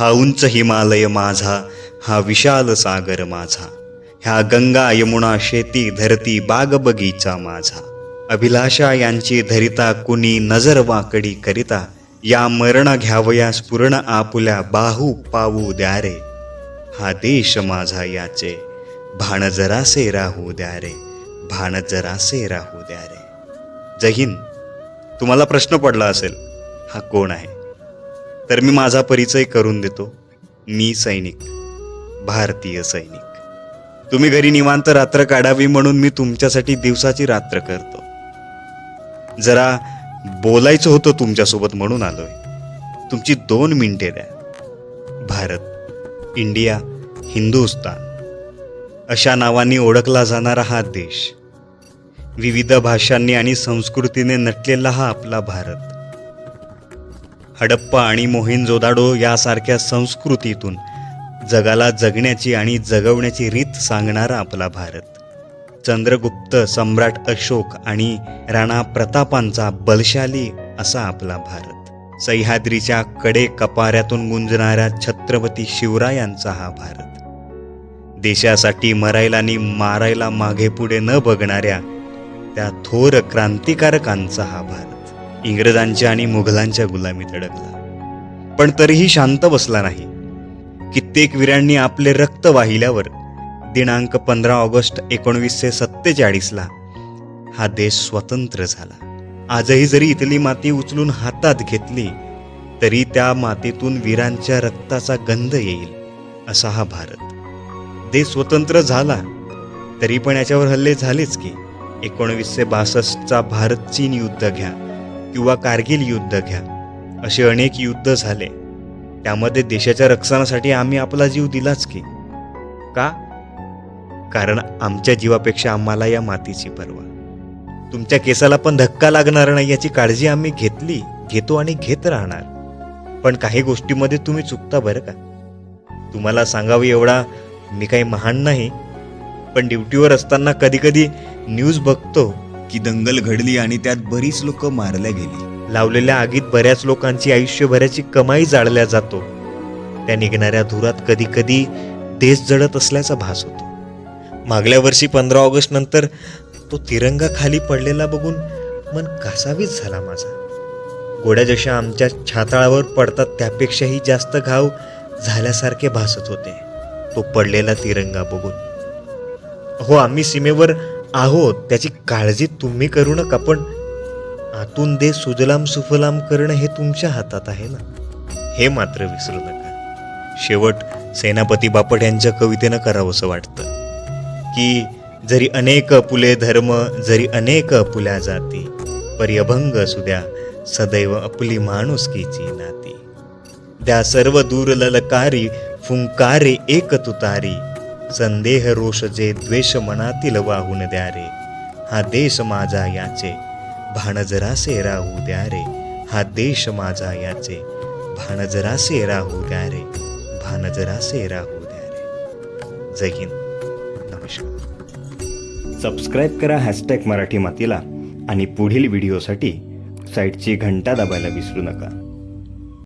हा उंच हिमालय माझा हा विशाल सागर माझा ह्या गंगा यमुना शेती धरती बाग बगीचा माझा. अभिलाषा यांची धरिता कुणी नजर वाकडी करिता या मरण घ्यावया स्फुरण आपुल्या बाहू पावू द्या रे हा देश माझा याचे भाण जरासे राहू द्या रे भाण जरासे राहू द्या रे जय हिंद. तुम्हाला प्रश्न पडला असेल हा कोण आहे? तर मी माझा परिचय करून देतो. मी सैनिक. भारतीय सैनिक. तुम्ही घरी निवांत रात्र काढावी म्हणून मी तुमच्यासाठी दिवसाची रात्र करतो. जरा बोलायचं होतं तुमच्यासोबत म्हणून आलोय. तुमची दोन मिनिटे द्या. भारत इंडिया हिंदुस्तान. अशा नावांनी ओळखला जाणारा हा देश. विविध भाषांनी आणि संस्कृतीने नटलेला हा आपला भारत. हडप्पा आणि मोहिंजोदाडो यासारख्या संस्कृतीतून जगाला जगण्याची आणि जगवण्याची रीत सांगणारा आपला भारत. चंद्रगुप्त सम्राट अशोक आणि राणा प्रतापांचा बलशाली असा आपला भारत. सह्याद्रीच्या कडे कपाऱ्यातून गुंजणाऱ्या छत्रपती शिवरायांचा हा भारत. देशासाठी मरायला आणि मारायला मागे पुढे न बघणाऱ्या त्या थोर क्रांतिकारकांचा हा भारत. इंग्रजांच्या आणि मुघलांच्या गुलामीत अडकला पण तरीही शांत बसला नाही. कित्येक वीरांनी आपले रक्त वाहिल्यावर दिनांक पंधरा ऑगस्ट एकोणवीसशे सत्तेचाळीसला हा देश स्वतंत्र झाला. आजही जरी इथली माती उचलून हातात घेतली तरी त्या मातीतून वीरांच्या रक्ताचा गंध येईल असा हा भारत. देश स्वतंत्र झाला तरी पण याच्यावर हल्ले झालेच की. एकोणवीसशे बासष्टचा भारत चीन युद्ध घ्या. किंवा कारगिल युद्ध घ्या. असे अनेक युद्ध झाले. त्यामध्ये देशाच्या रक्षणासाठी आम्ही आपला जीव दिलाच की. का? कारण आमच्या जीवापेक्षा आम्हाला या मातीची पर्वा. तुमच्या केसाला पण धक्का लागणार नाही याची काळजी आम्ही घेतली घेतो आणि घेत राहणार. पण काही गोष्टीमध्ये तुम्ही चुकता बरं का? तुम्हाला सांगावं एवढा मी काही महान नाही पण ड्युटीवर असताना कधीकधी न्यूज बघतो की दंगल घडली आणि त्यात बरीच लोक मारल्या गेली. लावलेल्या आगीत बऱ्याच लोकांची आयुष्यभराची कमाई जाळल्या जातो. त्या निघणाऱ्या धुरात कधी कधी देश जळत असल्याचा भास होतो. मागल्या वर्षी पंधरा ऑगस्ट नंतर तो तिरंगा खाली पडलेला बघून मन कासावीच झाला माझा. गोड्या जशा आमच्या छाताळावर पडतात त्यापेक्षाही जास्त घाव झाल्यासारखे भासत होते. तो पडलेला तिरंगा बघून. हो आम्ही सीमेवर आहोत त्याची काळजी तुम्ही करू नका पण आतून दे सुजलाम सुफलाम करणं हे तुमच्या हातात आहे ना? हे मात्र विसरू नका. शेवट सेनापती बापट यांच्या कवितेनं करावंसं वाटतं की जरी अनेक पुले धर्म जरी अनेक पुल्या जाती पर्यभंग सुद्या सदैव आपली माणुसकीची नाती. द्या सर्व दूर ललकारी फुंकारे एक तुतारी संदेह रोष जे द्वेष मनातील वाहून द्या रे हा देश माझा याचे भाणजरासे राहू द्या रे हा देश माझा याचे भाणजरासे राहू द्या रे भाणजरासे राहू द्या रे जय हिंद. नमस्कार. सबस्क्राईब करा हॅशटॅग मराठी मातीला आणि पुढील व्हिडिओसाठी साईटची घंटा दाबायला विसरू नका.